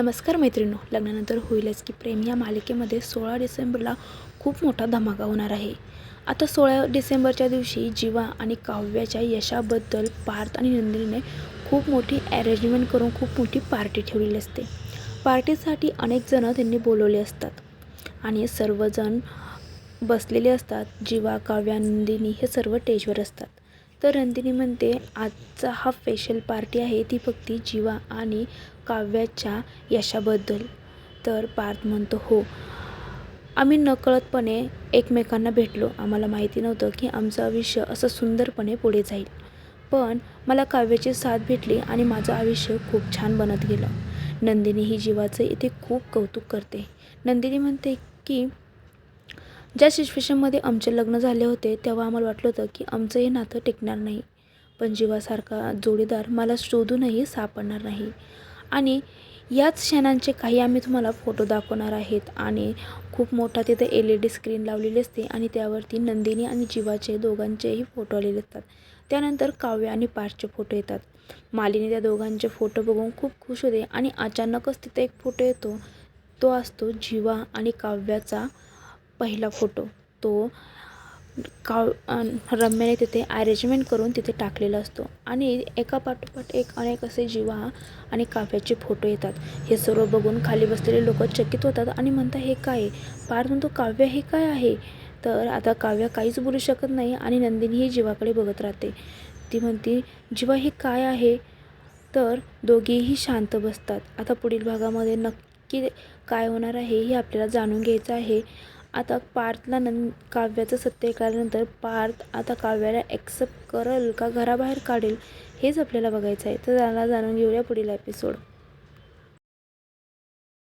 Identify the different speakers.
Speaker 1: नमस्कार मैत्रिणो लग्नानंतर होईलच की प्रेम या मालिकेमध्ये सोळा डिसेंबरला खूप मोठा धमाका होणार आहे. आता सोळा डिसेंबरच्या दिवशी जीवा आणि काव्याच्या यशाबद्दल पार्थ आणि नंदिनीने खूप मोठी अरेंजमेंट करून खूप मोठी पार्टी ठेवलेली असते. पार्टीसाठी अनेक जणं त्यांनी बोलवले असतात आणि सर्वजण बसलेले असतात. जीवा काव्या नंदिनी हे सर्व टेजवर असतात. तर नंदिनी म्हणते आजचा हा स्पेशल पार्टी आहे ती फक्त जीवा आणि काव्याच्या यशाबद्दल. तर पार्थ म्हणतो हो. आम्ही नकळतपणे एकमेकांना भेटलो. आम्हाला माहिती नव्हतं की आमचं आयुष्य असं सुंदरपणे पुढे जाईल. पण मला काव्याची साथ भेटली आणि माझं आयुष्य खूप छान बनत गेलं. नंदिनी ही जीवाचं इथे खूप कौतुक करते. नंदिनी म्हणते की ज्या सिच्युएशनमध्ये आमचे लग्न झाले होते तेव्हा आम्हाला वाटलं होतं की आमचं हे नातं टिकणार नाही. पण जीवासारखा जोडीदार मला शोधूनही सापडणार नाही. आणि याच क्षणांचे काही आम्ही तुम्हाला फोटो दाखवणार आहेत. आणि खूप मोठा तिथे एल ई डी स्क्रीन लावलेली असते आणि त्यावरती नंदिनी आणि जीवाचे दोघांचेही फोटो आलेले असतात. त्यानंतर काव्य आणि पार्थचे फोटो येतात. मालिनी त्या दोघांचे फोटो बघून खूप खुश होते आणि अचानकच तिथे एक फोटो येतो. तो असतो जीवा आणि काव्याचा पहिला फोटो. तो काव रम्याने तिथे अरेंजमेंट करून तिथे टाकलेला असतो. आणि एका पाठोपाठ एक अनेक असे जीवा आणि काव्याचे फोटो येतात. हे सर्व बघून खाली बसलेले लोक चकित होतात आणि म्हणतात हे काय? पार म्हणतो काव्य हे काय आहे? तर आता काव्य काहीच बोलू शकत नाही आणि नंदिनी ही जीवाकडे बघत राहते. ती म्हणते जीवा हे काय आहे? तर दोघेही शांत बसतात. आता पुढील भागामध्ये नक्की काय होणार आहे हे आपल्याला जाणून घ्यायचं आहे. आता पार्थला नं काव्याचं सत्य केल्यानंतर पार्थ आता काव्याला ॲक्सेप्ट करल का घराबाहेर काढेल हेच आपल्याला बघायचं आहे तर त्याला जाणून घेऊया पुढील एपिसोड